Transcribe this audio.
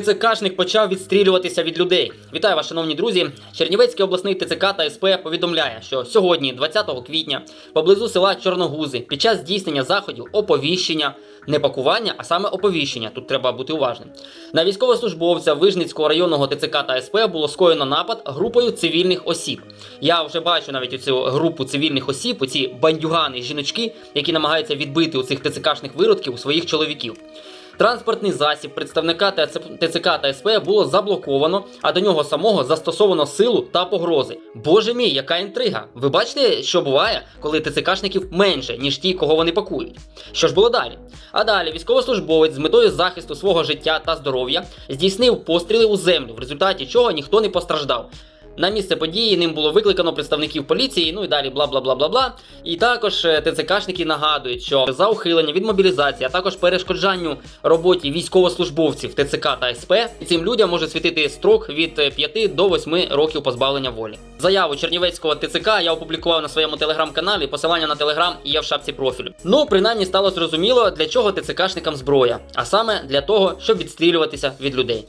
ТЦКшник почав відстрілюватися від людей. Вітаю вас, шановні друзі. Чернівецький обласний ТЦК та СП повідомляє, що сьогодні, 20 квітня, поблизу села Чорногузи, під час здійснення заходів оповіщення, не пакування, а саме оповіщення. Тут треба бути уважним. На військовослужбовця Вижницького районного ТЦК та СП було скоєно напад групою цивільних осіб. Я вже бачу навіть цю групу цивільних осіб, оці бандюгани, жіночки, які намагаються відбити у цих ТЦКшних виродків у своїх чоловіків. Транспортний засіб представника ТЦ ТЦК та СП було заблоковано, а до нього самого застосовано силу та погрози. Боже мій, яка інтрига! Ви бачите, що буває, коли ТЦКшників менше, ніж ті, кого вони пакують. Що ж було далі? А далі військовослужбовець з метою захисту свого життя та здоров'я здійснив постріли у землю, в результаті чого ніхто не постраждав. На місце події ним було викликано представників поліції, ну і далі бла бла бла бла бла. І також е, ТЦКшники нагадують, що за ухилення від мобілізації, а також перешкоджанню роботі військовослужбовців ТЦК та СП, цим людям може світити строк від е, 5 до 8 років позбавлення волі. Заяву Чернівецького ТЦК я опублікував на своєму телеграм-каналі. Посилання на телеграм є в шапці профілю. Ну, принаймні стало зрозуміло, для чого ТЦКшникам зброя, а саме для того, щоб відстрілюватися від людей.